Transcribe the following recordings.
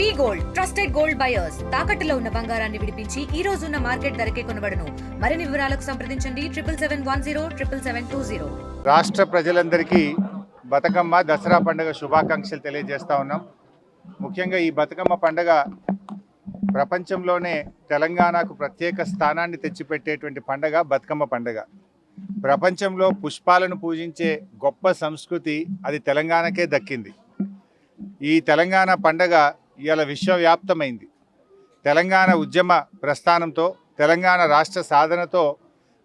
We gold trusted gold buyers. తాకట్టులో ఉన్న బంగారాన్ని విడిపించి ఈ రోజు ఉన్న మార్కెట్ ధరకే కొనబడను. మరిన్ని వివరాలకు సంప్రదించండి. Triple seven one zero triple seven two zero. రాష్ట్ర ప్రజలందరికీ బతుకమ్మ దసరా పండుగ శుభాకాంక్షలు తెలియజేస్తా ఉన్నాం. ముఖ్యంగా ఈ బతుకమ్మ పండుగ ప్రపంచంలోనే తెలంగాణకు ప్రత్యేక స్థానాన్ని తెచ్చిపెట్టేటువంటి పండుగ బతుకమ్మ పండుగ. ప్రపంచంలో పుష్పాలను పూజించే గొప్ప సంస్కృతి అది తెలంగాణకే దక్కింది. ఈ తెలంగాణ పండగ ఇవాళ విశ్వవ్యాప్తమైంది. తెలంగాణ ఉద్యమ ప్రస్థానంతో తెలంగాణ రాష్ట్ర సాధనతో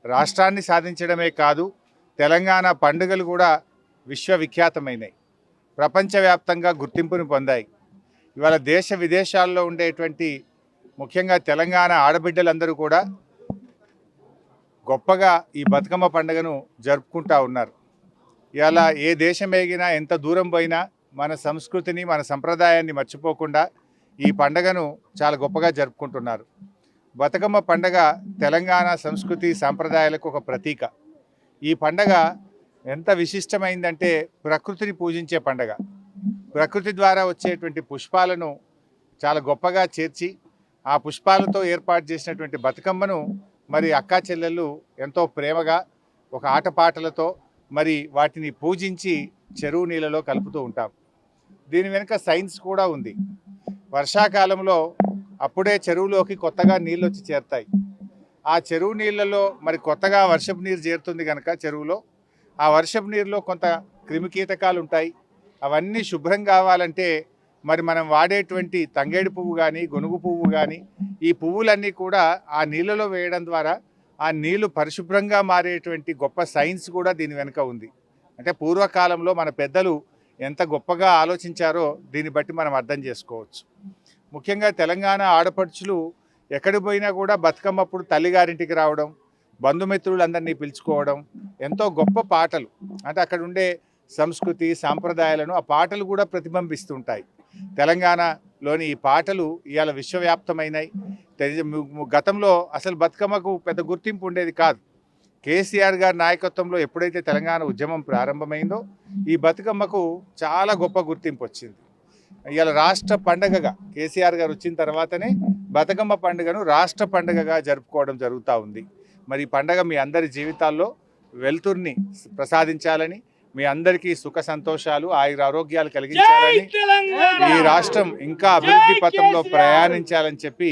రాష్ట్రాన్ని సాధించడమే కాదు తెలంగాణ పండుగలు కూడా విశ్వవిఖ్యాతమైనవి ప్రపంచవ్యాప్తంగా గుర్తింపును పొందాయి. ఇవాళ దేశ విదేశాల్లో ఉండేటువంటి ముఖ్యంగా తెలంగాణ ఆడబిడ్డలందరూ కూడా గొప్పగా ఈ బతుకమ్మ పండుగను జరుపుకుంటా ఉన్నారు. ఇవాళ ఏ దేశం ఎగినా ఎంత దూరం పోయినా మన సంస్కృతిని మన సంప్రదాయాన్ని మర్చిపోకుండా ఈ పండగను చాలా గొప్పగా జరుపుకుంటున్నారు. బతుకమ్మ పండగ తెలంగాణ సంస్కృతి సాంప్రదాయాలకు ఒక ప్రతీక. ఈ పండగ ఎంత విశిష్టమైందంటే ప్రకృతిని పూజించే పండగ. ప్రకృతి ద్వారా వచ్చేటువంటి పుష్పాలను చాలా గొప్పగా చేర్చి ఆ పుష్పాలతో ఏర్పాటు చేసినటువంటి బతుకమ్మను మరి అక్కా చెల్లెళ్ళు ఎంతో ప్రేమగా ఒక ఆటపాటలతో మరి వాటిని పూజించి చెరువు నీళ్ళలో కలుపుతూ ఉంటాం. దీని వెనుక సైన్స్ కూడా ఉంది. వర్షాకాలంలో అప్పుడే చెరువులోకి కొత్తగా నీళ్ళు వచ్చి చేరుతాయి. ఆ చెరువు నీళ్ళలో మరి కొత్తగా వర్షపు నీరు చేరుతుంది కనుక చెరువులో ఆ వర్షపు నీరులో కొంత క్రిమికీటకాలు ఉంటాయి అవన్నీ శుభ్రం కావాలంటే మరి మనం వాడేటువంటి తంగేడు పువ్వు కానీ గొనుగు పువ్వు కానీ ఈ పువ్వులన్నీ కూడా ఆ నీళ్ళలో వేయడం ద్వారా ఆ నీళ్ళు పరిశుభ్రంగా మారేటువంటి గొప్ప సైన్స్ కూడా దీని వెనుక ఉంది. అంటే పూర్వకాలంలో మన పెద్దలు ఎంత గొప్పగా ఆలోచించారో దీన్ని బట్టి మనం అర్థం చేసుకోవచ్చు. ముఖ్యంగా తెలంగాణ ఆడపడుచులు ఎక్కడికి పోయినా కూడా బతుకమ్మప్పుడు తల్లిగారింటికి రావడం బంధుమిత్రులందరినీ పిలుచుకోవడం ఎంతో గొప్ప పాటలు. అంటే అక్కడ ఉండే సంస్కృతి సాంప్రదాయాలను ఆ పాటలు కూడా ప్రతిబింబిస్తుంటాయి. తెలంగాణలోని ఈ పాటలు ఇవాళ విశ్వవ్యాప్తమైనాయి. గతంలో అసలు బతుకమ్మకు పెద్ద గుర్తింపు ఉండేది కాదు. కేసీఆర్ గారి నాయకత్వంలో ఎప్పుడైతే తెలంగాణ ఉద్యమం ప్రారంభమైందో ఈ బతుకమ్మకు చాలా గొప్ప గుర్తింపు వచ్చింది. ఇవాళ రాష్ట్ర పండగగా కేసీఆర్ గారు వచ్చిన తర్వాతనే బతుకమ్మ పండుగను రాష్ట్ర పండుగగా జరుపుకోవడం జరుగుతూ ఉంది. మరి ఈ పండగ మీ అందరి జీవితాల్లో వెలుతుర్ని ప్రసాదించాలని మీ అందరికీ సుఖ సంతోషాలు ఆయుర ఆరోగ్యాలు కలిగించాలని ఈ రాష్ట్రం ఇంకా అభివృద్ధి పథంలో ప్రయాణించాలని చెప్పి